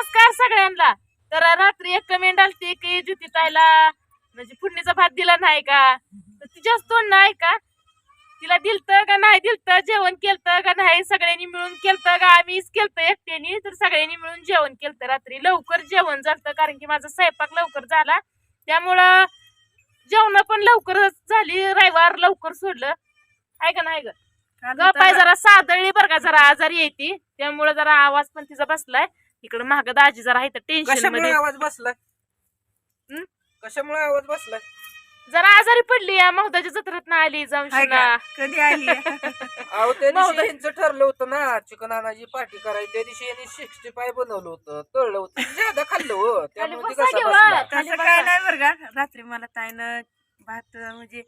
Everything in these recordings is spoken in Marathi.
नमस्कार सगळ्यांना. तर रात्री एक कमेंट आलती की ज्योती ताईला म्हणजे फोडणीचा भात दिला नाही का? तर तिच्याच तोंड नाही का? तिला दिलत का नाही दिलत? जेवण केलतं का नाही? सगळ्यांनी मिळून केलतं का? आम्हीच केलतं एकट्याने तर सगळ्यांनी मिळून जेवण केलतं रात्री. लवकर जेवण झालं कारण की माझा स्वयंपाक लवकर झाला. त्यामुळं जेवण पण लवकरच झाली. रविवार लवकर सोडलं. आहे का नाही ग? ग पाय जरा सादळली बरं का जरा आजारी येते त्यामुळे जरा आवाज पण तिचा बसलाय. इकडे महाग दाजी जरा आहे टेन्शन कशामुळे मध्ये आवाज बसलाय हं? कशामुळे आवाज बसलाय जरा आजारी पडली या महदाच्या जत्रेत ना आली जाऊन हाय? कधी आली अहो त्या नव्हतं. दिवशी यांचं ठरलं होतं ना चिकन आणायची पार्टी करायची त्या दिवशी यांनी सिक्स्टी फाय बनवलं होतं तळलं होतं ज्यादा खाल्लं हो त्यामुळे ती बसा कसा घेऊ, बसला. खाली तसं बसा. काय नाही बरं का रात्री मला ताईनं भात म्हणजे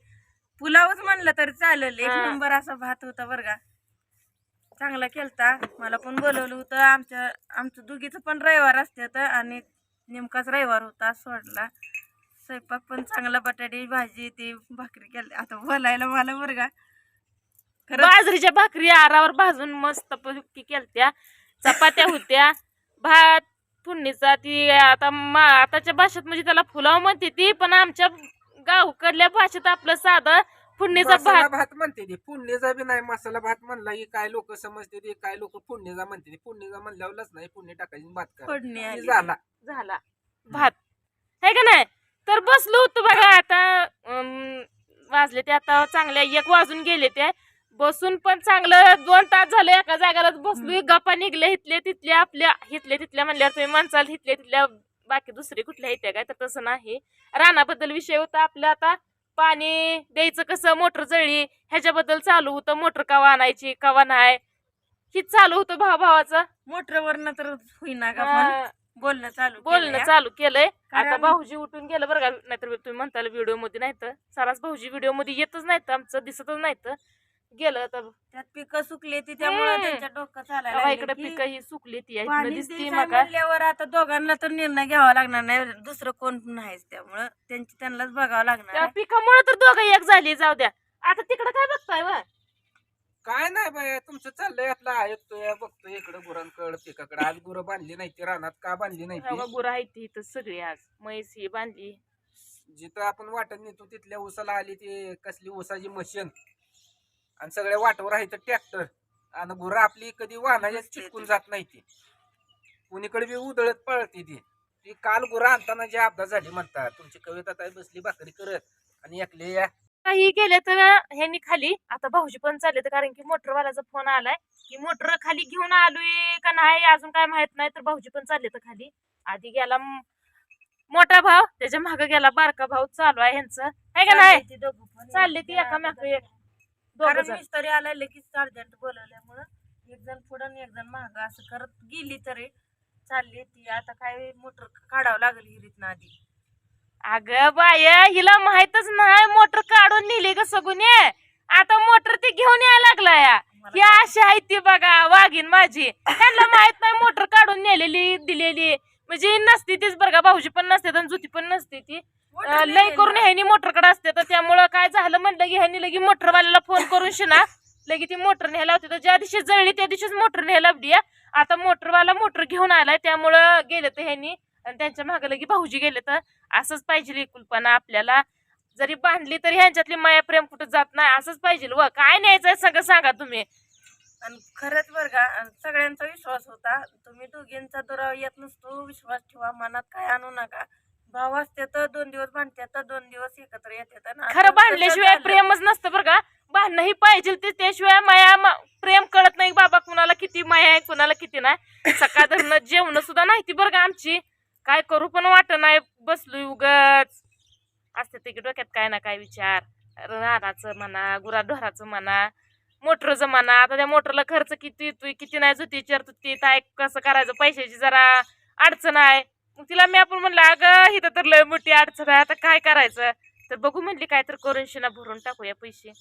पुलावच म्हणलं तरी चालेल एक हा. नंबर असा भात होता बरं का चांगला केलता. मला पण बोलवलं होतं. आमच्या आमचं दुगीचं पण रविवार असते आणि नेमकाच रविवार होता सोडला स्वयंपाक पण चांगला बटाटे भाजी ती भाकरी केली आता बोलायला मला बरं का बाजरीच्या भाकरी आरावर भाजून मस्त पैकी केलत्या. चपात्या होत्या भात फोडणीचा ती आता मा- आताच्या भाषेत म्हणजे त्याला फुलाव म्हणते ती पण आमच्या गावकडल्या भाषेत आपलं साधं फोडणीचा मसाला भात. भात म्हणते ती. पुण्यचा बी नाही मसाला भात म्हणला की काय लोक समजते ते काय लोक पुण्यचा म्हणते ते. पुण्यचा म्हणल्यावरच नाही पुण्य टाकायची आणि भात फोडणी आली. झाला. झाला. भात. आहे का नाही? तर बसलो होतो बघा आता वाजले ते आता चांगल्या एक वाजून गेले ते. बसून पण चांगलं दोन तास झाले एका जागालाच बसलोय. गप्पा निघले हिथले तिथल्या आपल्या हिथले तिथल्या म्हणल्यावर तुम्ही म्हणसाल हिथले तिथल्या बाकी दुसरी कुठल्या येत्या काय? तर तसं नाही. रानाबद्दल विषय होता आपल्या आता. पाणी द्यायचं कसं? मोटर जळली ह्याच्याबद्दल चालू होतं. मोटर कवा आणायची कवा नाही? हीच चालू होतं भावा भावाचं. मोटरवरनं तर होईना का पण? बोलणं चालू बोलणं. चालू केलंय. आता भाऊजी उठून गेलं बरं का नाहीतर तुम्ही म्हणताल व्हिडिओमध्ये नाही तर साराच भाऊजी व्हिडिओमध्ये येतच नाहीत आमचं दिसतच नाहीत. गेलं तर त्यात पिकं सुकली ती त्यामुळे हम्म. त्यांच्या डोकं चालायला तेव्हा लागलं इकडे की पिकं ही सुकली ती पाणी दिसती म्हणल्यावर आता दोघांना तर निर्णय घ्यावा लागणार नाही दुसरं कोण नाहीच त्यामुळं त्यांची त्यांनाच बघावं लागणार त्या आहे. पिकामुळे तर दोघं एक झाली जाऊ द्या. आता तिकडे काय बघताय वा? काय नाही बाय तुमचं चाललंय आपला ऐकतोय बघतोय इकडे गुरांकड पिकाकडे. आज गुरं बांधली नाही ती रानात का बांधली नाही ती? गुरं आहे ती इथं सगळी आज. म्हैस ही बांधली. जिथं आपण वाटत नेतो तिथल्या उसाला आली ती कसली उसाची मशीन? आणि सगळ्या वाटावर आहे तर ट्रॅक्टर. आणि गुरं आपली कधी वाहनाच्या चिटकून जात नाही ती. कुणीकडे बी उधळत पळते ती. ती काल गुरं आणताना जी अपघात झाली म्हणतात. तुमची कविता ताई बसली भाकरी करत आणि एकले या. काही गेले तर ह्यांनी खाली. आता भाऊजी पण चालले तर कारण की मोटरवाल्याचा फोन आलाय. की मोटर खाली घेऊन आलोय का नाही अजून काय माहीत नाही तर भाऊजी पण चालले तर खाली. आधी गेला मोठा भाव त्याच्यामागे गेला बारका भाऊ. चालू आहे ह्यांचं. आहे का नाही? चालले ती एका मागे दोघं कारण जण. मिस्त्री आला लगेच अर्जंट बोलवल्यामुळं एक जण पुढं आणि एक जण माग. असं करत गेली तरी चालली ती. आता काय मोटर काढावं लागेल हिरीत आधी. अगं बाय हिला माहितच नाही मोटर काढून नेली ग सगुने. आता मोटर ती घेऊन यायला लागला या मला ही अशी आहे ती बघा वाघीन माझी. त्यांना माहीत नाही मोटर काढून नेलेली दिलेली. म्हणजे नसती तीच बरं का भाऊजी पण नसते आणि जुती पण नसते ती. लय करून. ह्यानी मोटरकडे असते तर त्यामुळं काय झालं म्हणलं की ह्यानी लगी मोटरवाल्याला फोन करून शिना. लगी ती मोटर न्यायला होती तर ज्या दिवशी जळली त्या दिवशीच मोटर न्यायला लावली आता मोटरवाला मोटर घेऊन आलाय त्यामुळं गेले तर ह्यांनी आणि त्यांच्या मागे लगी भाऊजी गेले तर असंच पाहिजे एकुलपणा आपल्याला. जरी बांधली तरी ह्यांच्यातली माया प्रेम कुठं जात नाही असंच पाहिजे व. काय न्यायचंय सगळं सांगा तुम्ही. आणि खरंच बरं का सगळ्यांचा विश्वास होता. तुम्ही दोघींचा दुरावा येत नसतो विश्वास ठेवा मनात काय आणू नका. भाव असते तर दोन दिवस भांडते तर दोन दिवस एकत्र येते खरं बांधल्याशिवाय प्रेमच नसतं बरं का बांधणं ही पाहिजे ते त्याशिवाय माया प्रेम कळत नाही बाबा कुणाला किती माया आहे कुणाला किती नाही सकाळ धरणं जेवण सुद्धा नाही ती बरं का आमची काय करू पण वाट नाही बसलोय उगच असते ते की डोक्यात काय ना काय विचार रानाचं म्हणा गुराढोराचं म्हणा मोटरचं म्हणा आता त्या मोटरला खर्च किती किती नाही जुती विचारतो ती काय कसं करायचं पैशाची जरा अडचण आहे मग तिला मी आपण म्हणलं अगं इथं तर लय मोठी अडचण आहे. आता काय करायचं? तर बघू म्हणली काय तर करून शिना भरून टाकूया पैसे.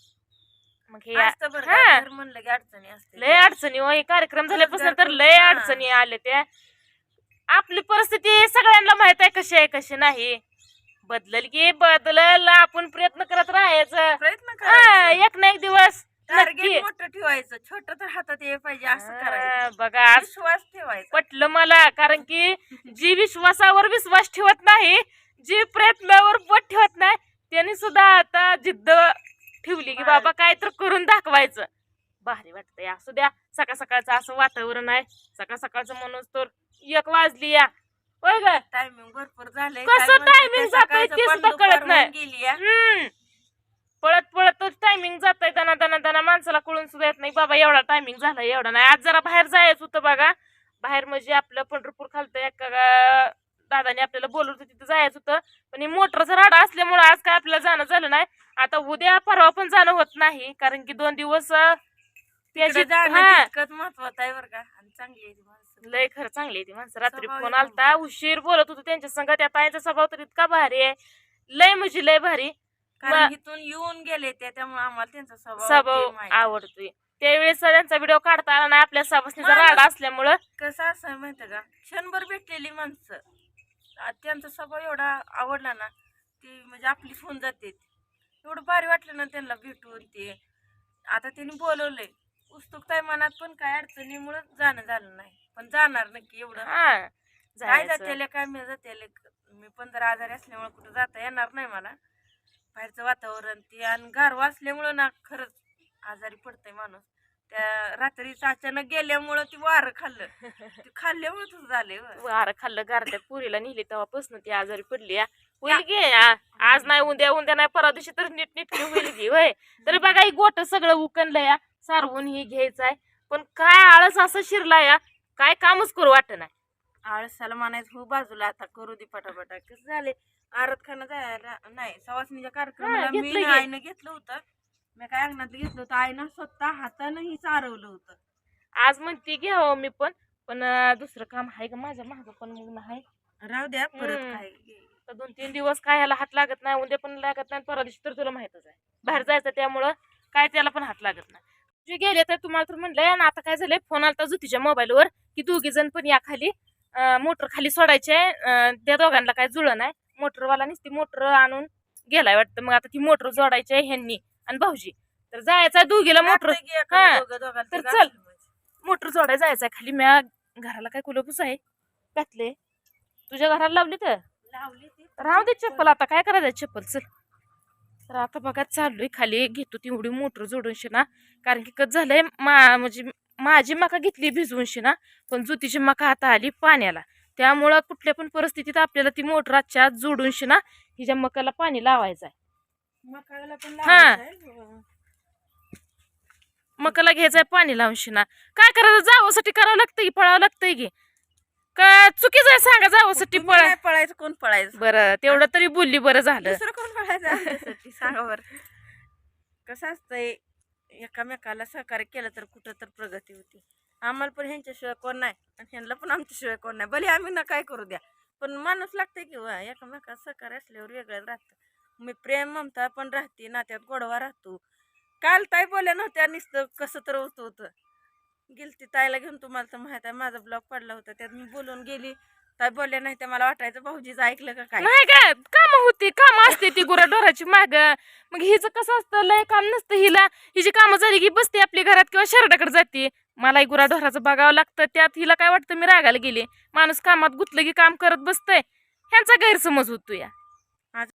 मग हे असतं बरं हा. का, घर म्हणलं की अडचणी असते लय अडचणी हो हे कार्यक्रम झाल्यापासून तर लय हा. अडचणी आले त्या. आपली परिस्थिती सगळ्यांना माहीत आहे कशी आहे कशी नाही. बदलल की बदलल आपण प्रयत्न करत राहायचं. प्रयत्न हा, करायचे. एक ना एक दिवस टार्गेट मोठं ठेवायचं छोटं तर हातात ये पाहिजे असं करायचं. बघा आज विश्वास ठेवायचा. पटलं मला कारण की जी विश्वासावर विश्वास ठेवत नाही जी प्रयत्नावर बोट ठेवत नाही त्यांनी सुद्धा आता जिद्द ठेवली की बाबा काय तर करून दाखवायचं. भारी वाटतंय असू द्या सकाळ सकाळचं असं वातावरण आहे सकाळ सकाळचं म्हणून तर एक वाजली या. टायमिंग भरपूर झालंय कसं म्हणते timing ते सुद्धा कळत नाही. गेली पळत पळतच टायमिंग जात आहे दना दना दना माणसाला कळून सुद्धा येत नाही बाबा एवढा टायमिंग झाला एवढा नाही. आज जरा बाहेर जायचं होतं बघा. बाहेर म्हणजे आपलं पंढरपूर खालतं एका दादाने आपल्याला बोलवलं होतं तिथं जायचं होतं. पण हे मोटरचा राडा असल्यामुळे आज काय आपल्याला जाणं झालं नाही. आता उद्या परवा पण जाणं होत नाही कारण की दोन दिवस त्याची महत्वाचं आहे बरं का. चांगली लय खरं चांगली आहे ती माणसं. रात्री फोन आलता उशीर बोलत होतो त्यांच्या संग. त्या ताईचा स्वभाव तर इतका भारी आहे. लय म्हणजे लय भारी. कारण इथून येऊन गेले ते त्यामुळे आम्हाला त्यांचा स्वभाव माहिती. आवडतोय. त्यावेळेस त्यांचा व्हिडिओ काढता आला नाही आपल्या सभासनीचा माणूस- राडा असल्यामुळं कसं असं आहे माहितीये का? क्षणभर भेटलेली माणसं. आ- त्यांचा स्वभाव एवढा आवडला ना ती म्हणजे आपलीच होऊन जाते. एवढं भारी वाटलं ना त्यांना भेटून ते. आता त्यांनी बोलवलंय उत्सुकता मनात पण काय अडचणीमुळे जाणं झालं नाही. पण जाणार नक्की एवढं. हा काय जायचं. काय मी जाते मी पण जर आजारी असल्यामुळे कुठं जाता येणार नाही मला. बाहेरचं वातावरण ते आणि गारवा असल्यामुळं ना खरंच आजारी पडतंय माणूस. त्या रात्रीच अचानक गेल्यामुळं ती वारं खाल्लं. ते खाल्ल्यामुळं तुझं व्हय. वारं खाल्लं गारत्या पुरीला नेली तेव्हापासून ती आजारी पडली या. होईल गे आज नाही उद्या उद्या नाही परवा दिवशी तर नीट नीट होईल गे वय तरी बघा ही गोट सगळं उकनलं या सारवून ही घ्यायचंय. पण काय आळस असं शिरला या काय कामच करू वाटत नाही आळसाला म्हणायचं हो बाजूला आता करू दे पटापटा. कसं झाले? आरत खाना जायला नाही सवासणीच्या कार्यक्रमाला हा, मी घेतलं की. आईनं घेतलं होतं. मी काय अंगणात घेतलं होतं? आईनं स्वतः हातानं ही चारवलं होतं. आज म्हणते घ्यावं मी पण पण अं, दुसरं काम आहे का? माझ्या माग पण मग नाही राहू द्या परत हम्म. काय तर दोन तीन दिवस काय ह्याला हात लागत नाही उद्या पण लागत नाही परवा दिवशी तर तुला माहितच आहे. बाहेर जायचं त्यामुळं काय त्याला पण हात लागत नाही. जे गेले तर तुम्हाला तर म्हणलंय आणि आता काय झालंय? फोन आलता जुतीच्या मोबाईलवर की दोघी जण पण या खाली. मोटर खाली सोडायचे अं, त्या दोघांना काय जुळलं नाही. मोटरवाला नुसती मोटर आणून गेलाय वाटतं. मग आता ती मोटर जोडायची आहे ह्यांनी आणि भाऊजी. तर जायचं दोघीला मोटर. हा. तर ते चल. म्हणजे. मोटर जोडायला जायचं आहे खाली. म्या घराला काय कुलपूस आहे? घातले तुझ्या घराला लावली तर? लावली ती. राहू दे चप्पल. आता काय करायचं चप्पल? चल. तर आता बघा चाललोय खाली घेतो तेवढी मोटर जोडून शिना. कारण की कसं झालंय मा म्हणजे माझी मका घेतली भिजवून शिना पण जुतीची मका आता आली पाण्याला. त्यामुळं कुठल्या पण परिस्थितीत आपल्याला ती मोटर आजच्या आज जोडून शिना हिच्या मकाला पाणी लावायचं आहे मकाला पण हा. मकाला घ्यायचंय पाणी लावून शिना काय करायचं? जावासाठी करावं लागतं की पळावं लागतंय की? का चुकीचं आहे सांगा जावासाठी पळा. पळायचं कोण पळायचं? बरं तेवढं तरी बोलली बरं झालं. दुसरं कोण पळायचं आमच्यासाठी? सांगा बरं. कसं असतंय? एकामेकाला सहकार्य केलं तर कुठं तर प्रगती होती. आम्हाला पण ह्यांच्याशिवाय कोण नाही आणि ह्यांना पण आमच्याशिवाय कोण नाही. भले आम्ही ना काय करू द्या पण माणूस लागतंय की वा एकामेका सहकार्य असल्यावर वेगळं राहतं. मी प्रेम ममता पण राहते नात्यात गोडवा राहतो. काल ताई बोलल्या नव्हत्या नुसतं कसं तर होतं होतं. गेलती ताईला घेऊन तुम्हाला तर माहीत आहे माझा ब्लॉग पडला होता त्यात मी बोलून गेली. काय बोलले नाही ते मला वाटायचं भाऊजीचं ऐकलं का काय? नाही काय काम होती काम असते ती गुराढोराची माग. मग हिचं कसं असतं लय काम नसतं हिला. हिची कामं झाली की बसते आपली घरात किंवा शहराकडे जाते. मलाही गुराढोराचं बघावं लागतं त्यात हिला काय वाटतं मी रागायला गेले. माणूस कामात गुतलं की काम करत बसतंय. ह्यांचा गैरसमज होतो या